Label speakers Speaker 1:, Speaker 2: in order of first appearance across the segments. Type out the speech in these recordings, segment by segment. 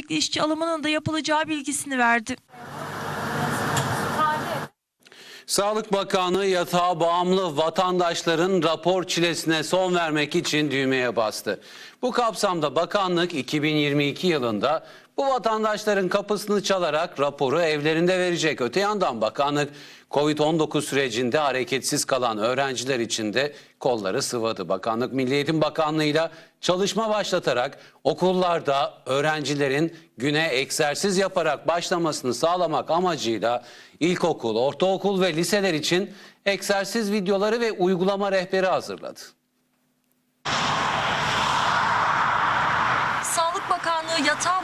Speaker 1: emekli işçi alımının da yapılacağı bilgisini verdi.
Speaker 2: Sağlık Bakanı yatağa bağımlı vatandaşların rapor çilesine son vermek için düğmeye bastı. Bu kapsamda bakanlık 2022 yılında bu vatandaşların kapısını çalarak raporu evlerinde verecek. Öte yandan bakanlık Covid-19 sürecinde hareketsiz kalan öğrenciler için de kolları sıvadı. Bakanlık Milli Eğitim Bakanlığı'yla çalışma başlatarak okullarda öğrencilerin güne egzersiz yaparak başlamasını sağlamak amacıyla ilkokul, ortaokul ve liseler için egzersiz videoları ve uygulama rehberi hazırladı.
Speaker 1: Sağlık Bakanlığı engelli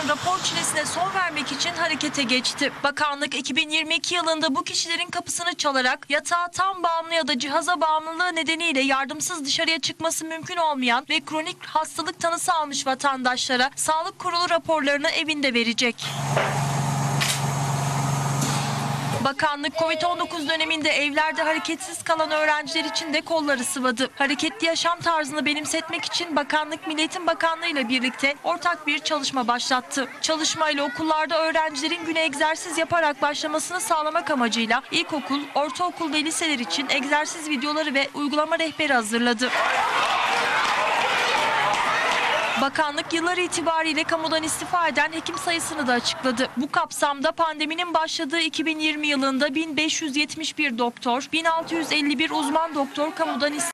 Speaker 1: vatandaşların rapor çilesine son vermek için harekete geçti. Bakanlık 2022 yılında bu kişilerin kapısını çalarak yatağa tam bağımlı ya da cihaza bağımlılığı nedeniyle yardımsız dışarıya çıkması mümkün olmayan ve kronik hastalık tanısı almış vatandaşlara sağlık kurulu raporlarını evinde verecek. Bakanlık Covid-19 döneminde evlerde hareketsiz kalan öğrenciler için de kolları sıvadı. Hareketli yaşam tarzını benimsetmek için Bakanlık Milli Eğitim Bakanlığı ile birlikte ortak bir çalışma başlattı. Çalışmayla okullarda öğrencilerin güne egzersiz yaparak başlamasını sağlamak amacıyla ilkokul, ortaokul ve liseler için egzersiz videoları ve uygulama rehberi hazırladı. Bakanlık yıllar itibariyle kamudan istifa eden hekim sayısını da açıkladı. Bu kapsamda pandeminin başladığı 2020 yılında 1571 doktor, 1651 uzman doktor kamudan istifa